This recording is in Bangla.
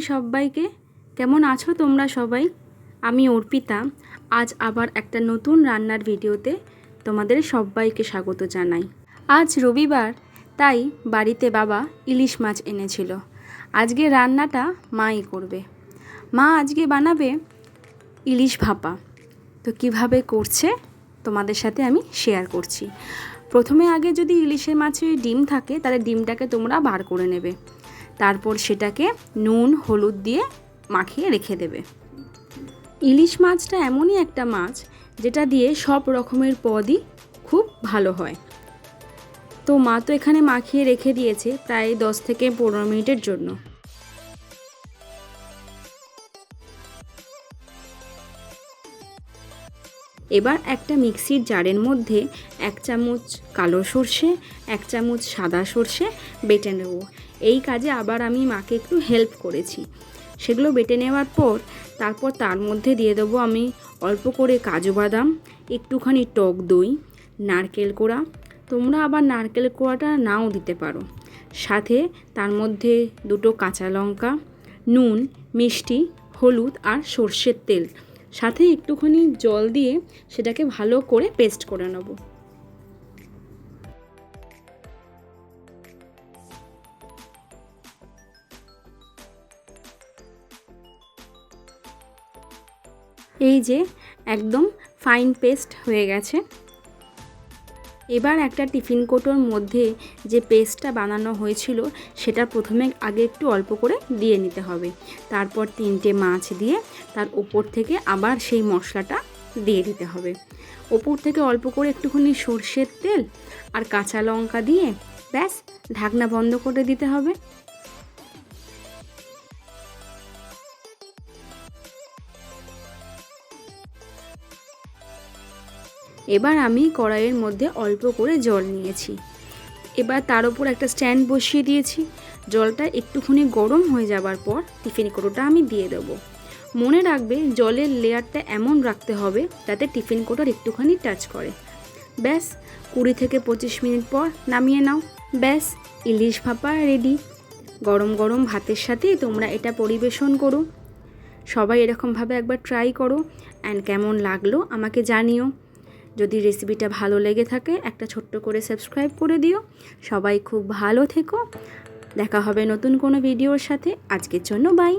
সবাইকে। কেমন আছো তোমরা সবাই? আমি অর্পিতা। আজ আবার একটা নতুন রান্নার ভিডিওতে তোমাদের সবাইকে স্বাগত জানাই। আজ রবিবার, তাই বাড়িতে বাবা ইলিশ মাছ এনেছিল। আজকে রান্নাটা মাই করবে। মা আজকে বানাবে ইলিশ ভাপা। তো কীভাবে করছে তোমাদের সাথে আমি শেয়ার করছি। প্রথমে আগে যদি ইলিশের মাছে ডিম থাকে, তাহলে ডিমটাকে তোমরা বার করে নেবে। তারপর সেটাকে নুন, হলুদ দিয়ে মাখিয়ে রেখে দেবে। ইলিশ মাছটা এমনই একটা মাছ যেটা দিয়ে সব রকমের পদই খুব ভালো হয়। তো মা তো এখানে মাখিয়ে রেখে দিয়েছে প্রায় দশ থেকে পনেরো মিনিটের জন্য। এবার একটা মিক্সির জারের মধ্যে এক চামচ কালো সর্ষে, এক চামচ সাদা সর্ষে বেটে নেব। এই কাজে আবার আমি মাকে একটু হেল্প করেছি। সেগুলো বেটে নেওয়ার পর তারপর তার মধ্যে দিয়ে দেবো আমি অল্প করে কাজু বাদাম, একটুখানি টক দই, নারকেল কোড়া। তোমরা আবার নারকেল কোড়াটা নাও দিতে পারো। সাথে তার মধ্যে দুটো কাঁচা লঙ্কা, নুন, মিষ্টি, হলুদ আর সর্ষের তেল। সাথে একটুখানি জল দিয়ে সেটাকে ভালো করে পেস্ট করে নেব। এই যে একদম ফাইন পেস্ট হয়ে গেছে। এবার একটা টিফিন কোটোর মধ্যে যে পেস্টটা বানানো হয়েছিল, সেটা প্রথমে আগে একটু অল্প করে দিয়ে নিতে হবে। তারপর তিনটে মাছ দিয়ে তার ওপর থেকে আবার সেই মশলাটা দিয়ে দিতে হবে। ওপর থেকে অল্প করে একটুখানি সর্ষের তেল আর কাঁচা লঙ্কা দিয়ে ব্যাস, ঢাকনা বন্ধ করে দিতে হবে। এবার আমি কড়াইয়ের মধ্যে অল্প করে জল নিয়েছি। এবার তার উপর একটা স্ট্যান্ড বসিয়ে দিয়েছি। জলটা একটুখানি গরম হয়ে যাবার পর টিফিন কোটোটা আমি দিয়ে দেবো। মনে রাখবে জলের লেয়ারটা এমন রাখতে হবে যাতে টিফিন কোটোর একটুখানি টাচ করে। ব্যাস, কুড়ি থেকে পঁচিশ মিনিট পর নামিয়ে নাও। ব্যাস, ইলিশ ভাপা রেডি। গরম গরম ভাতের সাথে তোমরা এটা পরিবেশন করো। সবাই এরকমভাবে একবার ট্রাই করো। অ্যান্ড কেমন লাগল আমাকে জানিও। যদি রেসিপিটা ভালো লেগে থাকে, একটা ছোট্ট করে সাবস্ক্রাইব করে দিও। সবাই খুব ভালো থেকো। দেখা হবে নতুন কোনো ভিডিওর সাথে। আজকের জন্য বাই